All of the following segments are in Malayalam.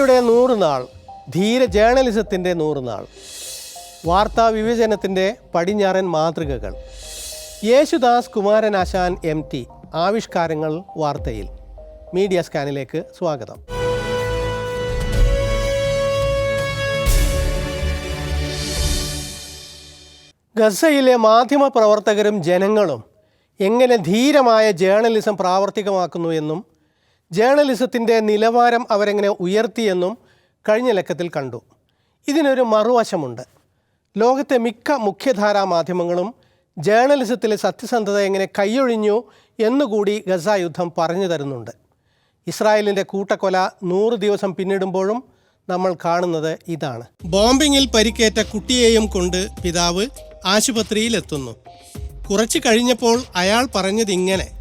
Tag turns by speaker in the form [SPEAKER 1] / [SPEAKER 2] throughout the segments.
[SPEAKER 1] ഗസയുടെ നൂറ് നാൾ ധീര ജേർണലിസത്തിന്റെ നൂറ് നാൾ വാർത്താ വിഭജനത്തിന്റെ പടിഞ്ഞാറൻ മാതൃകകൾ. യേശുദാസ് കുമാരൻ കുമാരനാശാൻ എം ടി ആവിഷ്കാരങ്ങൾ വാർത്തയിൽ. മീഡിയ സ്കാനിലേക്ക് സ്വാഗതം. ഗസയിലെ മാധ്യമ പ്രവർത്തകരും ജനങ്ങളും എങ്ങനെ ധീരമായ ജേർണലിസം പ്രാവർത്തികമാക്കുന്നു എന്നും ജേർണലിസത്തിന്റെ നിലവാരം അവരെങ്ങനെ ഉയർത്തിയെന്നും കഴിഞ്ഞ ലക്കത്തിൽ കണ്ടു. ഇതിനൊരു മറുവശമുണ്ട്. ലോകത്തെ മിക്ക മുഖ്യധാരാ മാധ്യമങ്ങളും ജേർണലിസത്തിലെ സത്യസന്ധത എങ്ങനെ കൈയൊഴിഞ്ഞു എന്നുകൂടി ഗസ യുദ്ധം പറഞ്ഞു തരുന്നുണ്ട്. ഇസ്രായേലിന്റെ കൂട്ടക്കൊല നൂറ് ദിവസം പിന്നിടുമ്പോഴും നമ്മൾ കാണുന്നത് ഇതാണ്. ബോംബിങ്ങിൽ പരിക്കേറ്റ കുട്ടിയെയും കൊണ്ട് പിതാവ് ആശുപത്രിയിലെത്തുന്നു. കുറച്ച് കഴിഞ്ഞപ്പോൾ അയാൾ പറഞ്ഞതിങ്ങനെ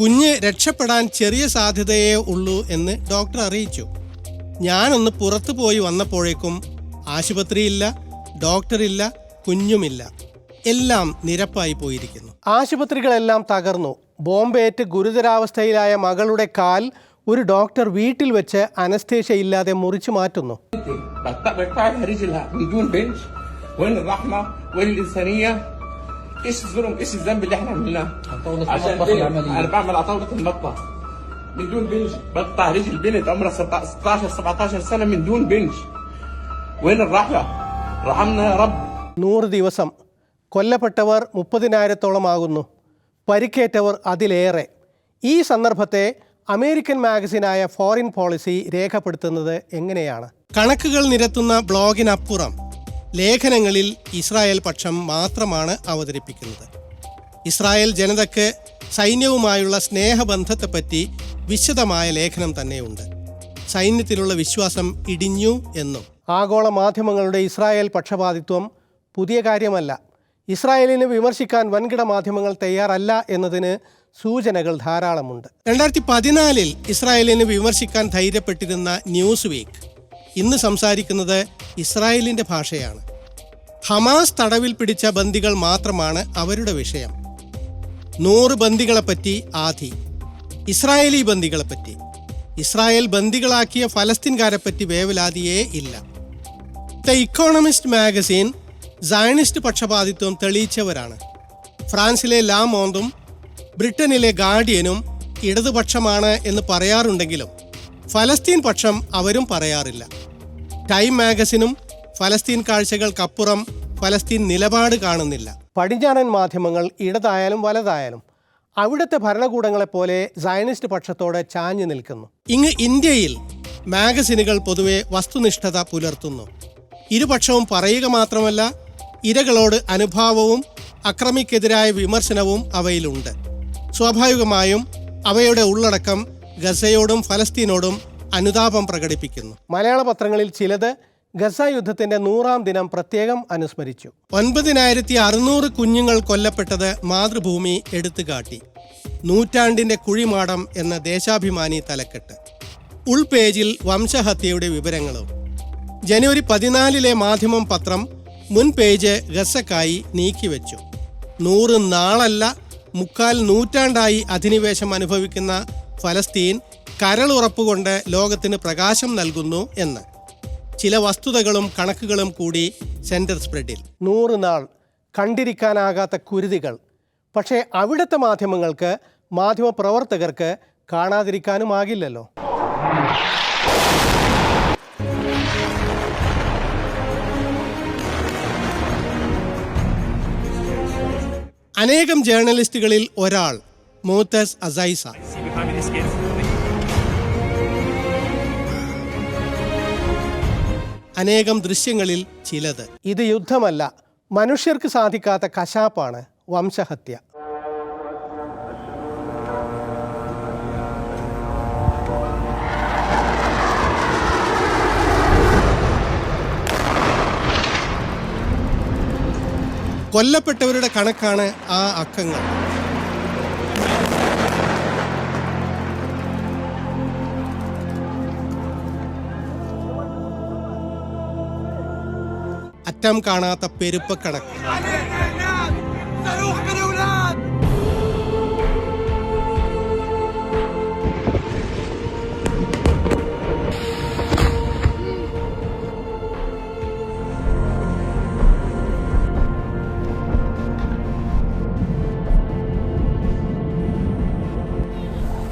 [SPEAKER 1] കുഞ്ഞ് രക്ഷപ്പെടാൻ ചെറിയ സാധ്യതയേ ഉള്ളൂ എന്ന് ഡോക്ടർ അറിയിച്ചു. ഞാനൊന്ന് പുറത്തു പോയി വന്നപ്പോഴേക്കും ആശുപത്രിയില്ല ഡോക്ടറില്ല കുഞ്ഞുമില്ല. എല്ലാം നിരപ്പായി പോയിരിക്കുന്നു. ആശുപത്രികളെല്ലാം തകർന്നു. ബോംബേറ്റ് ഗുരുതരാവസ്ഥയിലായ മകളുടെ കാൽ ഒരു ഡോക്ടർ വീട്ടിൽ വെച്ച് അനസ്തേഷ്യ ഇല്ലാതെ മുറിച്ചു മാറ്റുന്നു.
[SPEAKER 2] ايش الظلم ايش الذنب اللي احنا عملناه
[SPEAKER 3] عطاولة
[SPEAKER 2] عشان
[SPEAKER 3] المطبخ
[SPEAKER 2] بنت.
[SPEAKER 3] العملية.
[SPEAKER 2] انا بعمل عطاوله المطبخ من دون بنج بقطع رجل بنت عمرها 16 17 سنه من دون بنج وين الرحمه رحمنا يا رب
[SPEAKER 1] നൂറ് ദിവസം കൊല്ലപ്പെട്ടവർ മുപ്പതിനായിരത്തോളമാകുന്നു പരിക്കേറ്റവർ അതിലേറെ ഈ സന്ദർഭത്തെ അമേരിക്കൻ മാഗസിനായ ഫോറിൻ പോളിസി രേഖപ്പെടുത്തുന്നത് എങ്ങനെയാണ് കണക്കുകൾ നിരത്തുന്ന ബ്ലോഗിനപ്പുറം ലേഖനങ്ങളിൽ ഇസ്രായേൽ പക്ഷം മാത്രമാണ് അവതരിപ്പിക്കുന്നത്. ഇസ്രായേൽ ജനതയ്ക്ക് സൈന്യവുമായുള്ള സ്നേഹബന്ധത്തെപ്പറ്റി വിശദമായ ലേഖനം തന്നെയുണ്ട്. സൈന്യത്തിലുള്ള വിശ്വാസം ഇടിഞ്ഞു എന്നും. ആഗോള മാധ്യമങ്ങളുടെ ഇസ്രായേൽ പക്ഷപാതിത്വം പുതിയ കാര്യമല്ല. ഇസ്രായേലിനെ വിമർശിക്കാൻ വൻകിട മാധ്യമങ്ങൾ തയ്യാറല്ല എന്നതിന് സൂചനകൾ ധാരാളമുണ്ട്. രണ്ടായിരത്തി പതിനാലിൽ ഇസ്രായേലിനെ വിമർശിക്കാൻ ധൈര്യപ്പെട്ടിരുന്ന ന്യൂസ് വീക്ക് ഇന്ന് സംസാരിക്കുന്നത് ഇസ്രായേലിന്റെ ഭാഷയാണ്. ഹമാസ് തടവിൽ പിടിച്ച ബന്ദികൾ മാത്രമാണ് അവരുടെ വിഷയം. നൂറ് ബന്ദികളെപ്പറ്റി ആധി ഇസ്രായേലി ബന്ദികളെപ്പറ്റി. ഇസ്രായേൽ ബന്ദികളാക്കിയ ഫലസ്തീൻകാരെപ്പറ്റി വേവലാതിയേ ഇല്ല. ദ ഇക്കോണമിസ്റ്റ് മാഗസീൻ സയണിസ്റ്റ് പക്ഷപാതിത്വം തെളിയിച്ചവരാണ്. ഫ്രാൻസിലെ ലാ മോന്തും ബ്രിട്ടനിലെ ഗാർഡിയനും ഇടതുപക്ഷമാണ് എന്ന് പറയാറുണ്ടെങ്കിലും ഫലസ്തീൻ പക്ഷം അവരും പറയാറില്ല. ടൈം മാഗസിനും ഫലസ്തീൻ കാഴ്ചകൾക്കപ്പുറം ഫലസ്തീൻ നിലപാട് കാണുന്നില്ല. പടിഞ്ഞാറൻ മാധ്യമങ്ങൾ ഇടതായാലും വലതായാലും അവിടുത്തെ ഭരണകൂടങ്ങളെപ്പോലെ സയനിസ്റ്റ് പക്ഷത്തോടെ ചാഞ്ഞു നിൽക്കുന്നു. ഇങ്ങ് ഇന്ത്യയിൽ മാഗസിനുകൾ പൊതുവെ വസ്തുനിഷ്ഠത പുലർത്തുന്നു. ഇരുപക്ഷവും പറയുക മാത്രമല്ല ഇരകളോട് അനുഭാവവും അക്രമിക്കെതിരായ വിമർശനവും അവയിലുണ്ട്. സ്വാഭാവികമായും അവയുടെ ഉള്ളടക്കം ഗസയോടും ഫലസ്തീനോടും അനുതാപം പ്രകടിപ്പിക്കുന്നു. മലയാള പത്രങ്ങളിൽ ചിലത് ഗസ യുദ്ധത്തിന്റെ നൂറാം ദിനം പ്രത്യേകം അനുസ്മരിച്ചു. ഒൻപതിനായിരത്തി അറുന്നൂറ് കുഞ്ഞുങ്ങൾ കൊല്ലപ്പെട്ടത് മാതൃഭൂമി എടുത്തുകാട്ടി. നൂറ്റാണ്ടിന്റെ കുഴിമാടം എന്ന ദേശാഭിമാനി തലക്കെട്ട്. ഉൾപേജിൽ വംശഹത്യയുടെ വിവരങ്ങളും. ജനുവരി പതിനാലിലെ മാധ്യമം പത്രം മുൻ പേജ് ഗസക്കായി നീക്കിവെച്ചു. നൂറ് നാളല്ല മുക്കാൽ നൂറ്റാണ്ടായി അധിനിവേശം അനുഭവിക്കുന്ന ഫലസ്തീൻ കരളുറപ്പുകൊണ്ട് ലോകത്തിന് പ്രകാശം നൽകുന്നു എന്ന്. ചില വസ്തുതകളും കണക്കുകളും കൂടി സെന്റർ സ്പ്രെഡിൽ. നൂറ് നാൾ കണ്ടിരിക്കാനാകാത്ത കുരുതികൾ. പക്ഷേ അവിടുത്തെ മാധ്യമങ്ങൾക്ക് മാധ്യമ പ്രവർത്തകർക്ക് കാണാതിരിക്കാനുമാകില്ലല്ലോ അനേകം ജേർണലിസ്റ്റുകളിൽ ഒരാൾ മോത്തസ് അസൈസ. അനേകം ദൃശ്യങ്ങളിൽ ചിലത്. ഇത് യുദ്ധമല്ല മനുഷ്യർക്ക് സാധിക്കാത്ത കശാപ്പാണ് വംശഹത്യ. കൊല്ലപ്പെട്ടവരുടെ കണക്കാണ് ആ അക്കങ്ങൾ. അറ്റം കാണാത്ത
[SPEAKER 3] പെരുപ്പക്കണക്ക്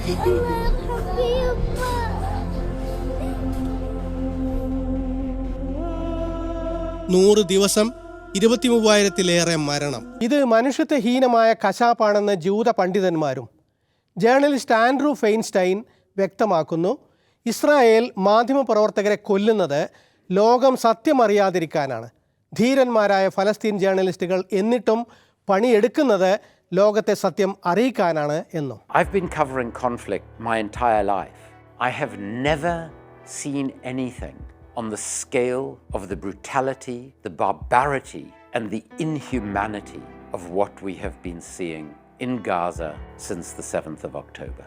[SPEAKER 3] Thank you.
[SPEAKER 1] നൂറ് ദിവസം ഇരുപത്തി മൂവായിരത്തിലേറെ മരണം. ഇത് മനുഷ്യത്വഹീനമായ കശാപ്പാണെന്ന് ജൂത പണ്ഡിതന്മാരും ജേർണലിസ്റ്റ് ആൻഡ്രൂ ഫെയിൻസ്റ്റൈൻ വ്യക്തമാക്കുന്നു. ഇസ്രായേൽ മാധ്യമപ്രവർത്തകരെ കൊല്ലുന്നത് ലോകം സത്യമറിയാതിരിക്കാനാണ്. ധീരന്മാരായ ഫലസ്തീൻ ജേർണലിസ്റ്റുകൾ എന്നിട്ടും പണിയെടുക്കുന്നത് ലോകത്തെ സത്യം അറിയിക്കാനാണ് എന്നും.
[SPEAKER 4] I've been covering conflict my entire life. I have never seen anything on the scale of the brutality, the barbarity, and the inhumanity of what we have been seeing in Gaza since the 7th of October.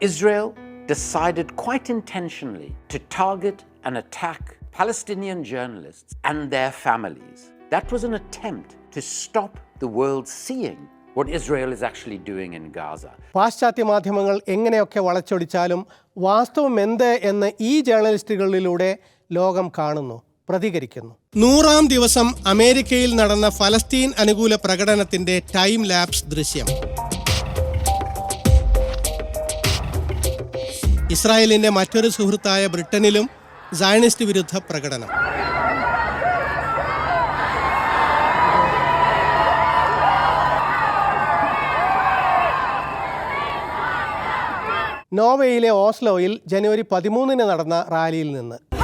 [SPEAKER 4] Israel decided quite intentionally to target and attack Palestinian journalists and their families. That was an attempt to stop the world seeing what Israel is actually doing in Gaza.
[SPEAKER 1] പാശ്ചാത്യ മാധ്യമങ്ങൾ എങ്ങനെയൊക്കെ വളച്ചൊടിച്ചാലും വാസ്തവം എന്ത് എന്ന് ഈ ജേർണലിസ്റ്റുകളിലൂടെ ലോകം കാണുന്നു പ്രതികരിക്കുന്നു. നൂറാം ദിവസം അമേരിക്കയിൽ നടന്ന ഫലസ്തീൻ അനുകൂല പ്രകടനത്തിന്റെ ടൈം ലാപ്സ് ദൃശ്യം. ഇസ്രായേലിന്റെ മറ്റൊരു സുഹൃത്തായ ബ്രിട്ടനിലും സയണിസ്റ്റ് വിരുദ്ധ പ്രകടനം. നോർവേയിലെ ഓസ്ലോയിൽ ജനുവരി പതിമൂന്നിന് നടന്ന റാലിയിൽ നിന്ന്.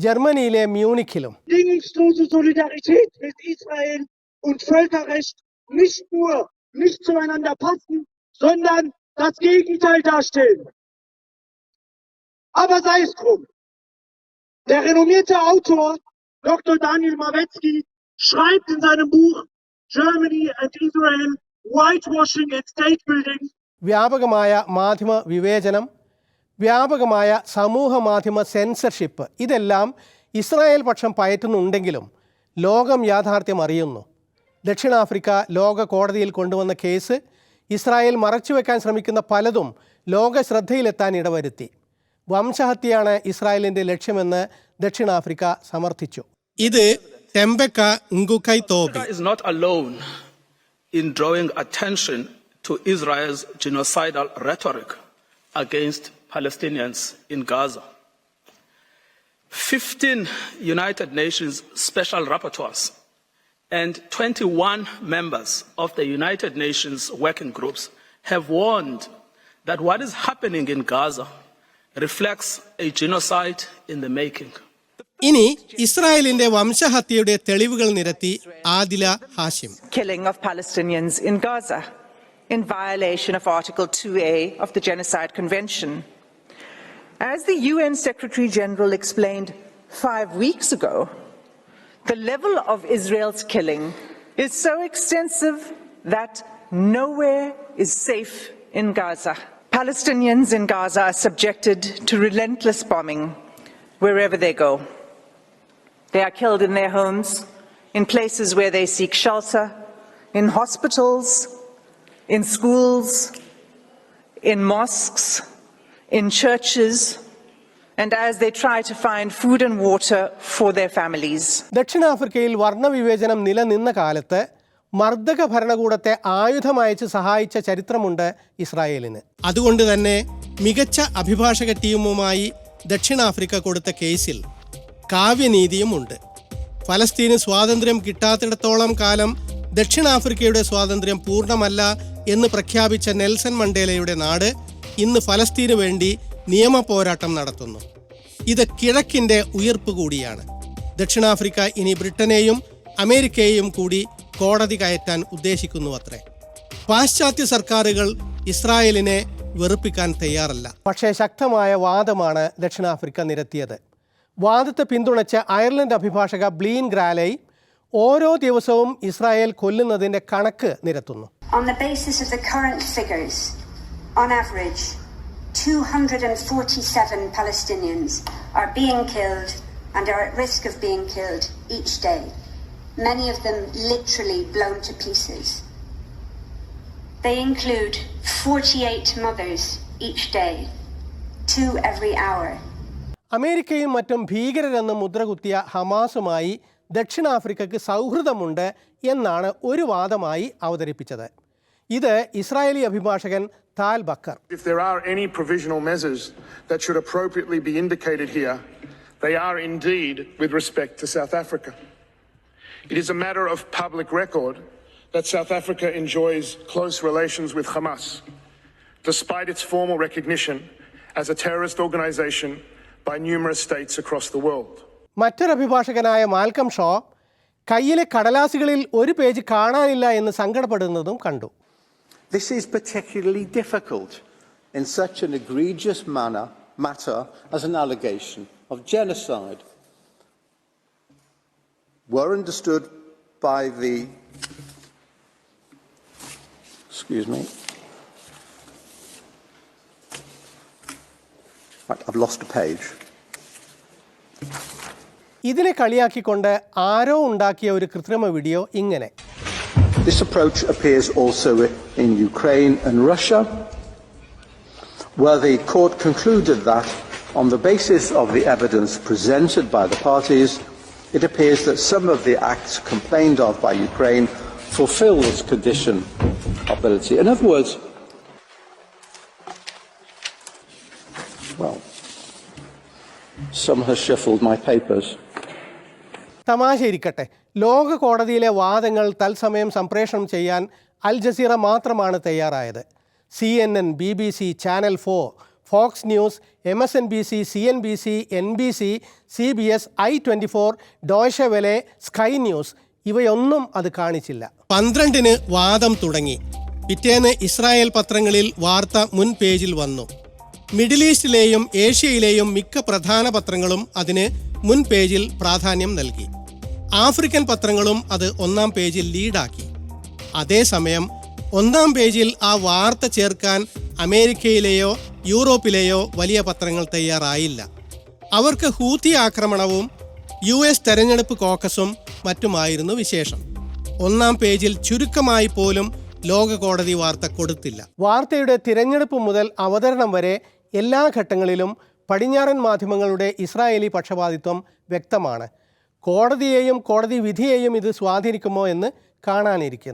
[SPEAKER 1] ജർമ്മനിയിലെ മ്യൂണിക്കിലും
[SPEAKER 5] bedingungslose Solidarität mit Israel und Völkerrecht nicht nur nicht zueinander passen, sondern das Gegenteil darstellen. Aber sei es drum. Der renommierte Autor Dr. Daniel Mawetzki schreibt in seinem Buch Germany and Israel Whitewashing and State Building
[SPEAKER 1] വ്യാപകമായ മാധ്യമ വിവേചനം വ്യാപകമായ സമൂഹ മാധ്യമ സെൻസർഷിപ്പ് ഇതെല്ലാം ഇസ്രായേൽ പക്ഷം പയറ്റുന്നുണ്ടെങ്കിലും ലോകം യാഥാർത്ഥ്യം അറിയുന്നു. ദക്ഷിണാഫ്രിക്ക ലോക കോടതിയിൽ കൊണ്ടുവന്ന കേസ് ഇസ്രായേൽ മറച്ചുവെക്കാൻ ശ്രമിക്കുന്ന പലതും ലോക ശ്രദ്ധയിലെത്താൻ ഇടവരുത്തി. വംശഹത്യയാണ് ഇസ്രായേലിന്റെ ലക്ഷ്യമെന്ന് ദക്ഷിണാഫ്രിക്ക സമർത്ഥിച്ചു. ഇത് ടെമ്പക്ക തോബി
[SPEAKER 6] is not alone in drawing attention to Israel's genocidal rhetoric against Palestinians in Gaza. 15 United Nations special rapporteurs and 21 members of the United Nations working groups have warned that what is happening in Gaza reflects a genocide in the making.
[SPEAKER 1] ഇനി ഇസ്രായേലിന്റെ വംശഹത്യയുടെ തെളിവുകൾ നിരത്തി Adila Hashim
[SPEAKER 7] killing of Palestinians in Gaza in violation of Article 2A of the Genocide Convention. As the UN Secretary General explained five weeks ago, the level of Israel's killing is so extensive that nowhere is safe in Gaza. Palestinians in Gaza are subjected to relentless bombing wherever they go. They are killed in their homes, in places where they seek shelter, in hospitals, in schools, in mosques, in churches, and as they try to find food and water for their families.
[SPEAKER 1] ദക്ഷിണാഫ്രിക്കയിൽ വർണവിവേചനം നിലനിന്ന കാലത്ത് മർദ്ദക ഭരണകൂടത്തെ ആയുധമയച്ച് സഹായിച്ച ചരിത്രമുണ്ട് ഇസ്രായേലിന് അതുകൊണ്ട് തന്നെ മികച്ച അഭിഭാഷക ടീമുമായി ദക്ഷിണാഫ്രിക്ക കൊടുത്ത കേസിൽ കാവ്യനീതിയുമുണ്ട് ഫലസ്തീന് സ്വാതന്ത്ര്യം കിട്ടാത്തിടത്തോളം കാലം ദക്ഷിണാഫ്രിക്കയുടെ സ്വാതന്ത്ര്യം പൂർണമല്ല എന്ന് പ്രഖ്യാപിച്ച നെൽസൺ മണ്ടേലയുടെ നാട് ഇന്ന് ഫലസ്തീന് വേണ്ടി നിയമ പോരാട്ടം നടത്തുന്നു. ഇത് കിഴക്കിന്റെ ഉയർപ്പ് കൂടിയാണ്. ദക്ഷിണാഫ്രിക്ക ഇനി ബ്രിട്ടനെയും അമേരിക്കയെയും കൂടി കോടതി കയറ്റാൻ ഉദ്ദേശിക്കുന്നു അത്രേ പാശ്ചാത്യ സർക്കാരുകൾ ഇസ്രായേലിനെ വെറുപ്പിക്കാൻ തയ്യാറല്ല. പക്ഷേ ശക്തമായ വാദമാണ് ദക്ഷിണാഫ്രിക്ക നിരത്തിയത്. വാദത്തെ പിന്തുണച്ച അയർലൻഡ് അഭിഭാഷക ബ്ലീൻ ഗ്രാലൈ ഓരോ ദിവസവും ഇസ്രായേൽ കൊല്ലുന്നതിന്റെ കണക്ക് നിരത്തുന്നു.
[SPEAKER 8] On the basis of the current figures, on average, 247 Palestinians are being killed and are at risk of being killed each day, many of them literally blown to pieces. They include 48 mothers each day, two every hour.
[SPEAKER 1] അമേരിക്കയും മറ്റും ഭീകരരെന്ന് മുദ്രകുത്തിയ ഹമാസുമായി ദക്ഷിണാഫ്രിക്കയ്ക്ക് സൗഹൃദമുണ്ട് എന്നാണ് ഒരു വാദമായി അവതരിപ്പിച്ചത് ഇത് ഇസ്രായേലി അഭിഭാഷകൻ താൽ Backer
[SPEAKER 9] If there are any provisional measures that should appropriately be indicated here, they are indeed with respect to South Africa. It is a matter of public record that South Africa enjoys close relations with Hamas, despite its formal recognition as a terrorist organization by numerous states across the world.
[SPEAKER 1] മറ്റൊരു അഭിഭാഷകനായ മാൽക്കം ഷോ കയ്യിലെ കടലാസുകളിൽ ഒരു പേജ് കാണാനില്ല എന്ന് സങ്കടപ്പെടുന്നതും കണ്ടു
[SPEAKER 10] This is particularly difficult in such an egregious manner, matter as an allegation of genocide. Were understood by the. Excuse me. Right, I've lost a page.
[SPEAKER 1] ഇതിനെ കളിയാക്കിക്കൊണ്ട് ആരോ ഉണ്ടാക്കിയ ഒരു കൃത്രിമ വീഡിയോ ഇങ്ങനെ
[SPEAKER 10] This approach appears also in Ukraine and Russia, where the court concluded that, on the basis of the evidence presented by the parties, it appears that some of the acts complained of by Ukraine fulfill this condition of ability. In other words, well, some has shuffled my papers.
[SPEAKER 1] തമാശ ഇരിക്കട്ടെ ലോക കോടതിയിലെ വാദങ്ങൾ തത്സമയം സംപ്രേഷണം ചെയ്യാൻ അൽ ജസീറ മാത്രമാണ് തയ്യാറായത്. C N N B B C Channel Four Fox News M S N B C C N B C N B C C B S I twenty four Deutsche Welle Sky News ഇവയൊന്നും അത് കാണിച്ചില്ല. പന്ത്രണ്ടിന് വാദം തുടങ്ങി. പിറ്റേന്ന് ഇസ്രായേൽ പത്രങ്ങളിൽ വാർത്ത മുൻ പേജിൽ വന്നു. മിഡിൽ ഈസ്റ്റിലെയും ഏഷ്യയിലെയും മിക്ക പ്രധാന പത്രങ്ങളും അതിന് മുൻ പേജിൽ പ്രാധാന്യം നൽകി. ആഫ്രിക്കൻ പത്രങ്ങളും അത് ഒന്നാം പേജിൽ ലീഡാക്കി. അതേസമയം ഒന്നാം പേജിൽ ആ വാർത്ത ചേർക്കാൻ അമേരിക്കയിലെയോ യൂറോപ്പിലെയോ വലിയ പത്രങ്ങൾ തയ്യാറായില്ല. അവർക്ക് ഹൂത്തി ആക്രമണവും യു എസ് തെരഞ്ഞെടുപ്പ് കോക്കസും മറ്റുമായിരുന്നു വിശേഷം. ഒന്നാം പേജിൽ ചുരുക്കമായി പോലും ലോക കോടതി വാർത്ത കൊടുത്തില്ല. വാർത്തയുടെ തിരഞ്ഞെടുപ്പ് മുതൽ അവതരണം വരെ എല്ലാ ഘട്ടങ്ങളിലും പടിഞ്ഞാറൻ മാധ്യമങ്ങളുടെ ഇസ്രായേലി പക്ഷപാതിത്വം വ്യക്തമാണ്. കോടതിയെയും കോടതി വിധിയെയും ഇത് സ്വാധീനിക്കുമോ എന്ന് കാണാനിരിക്കുന്നു.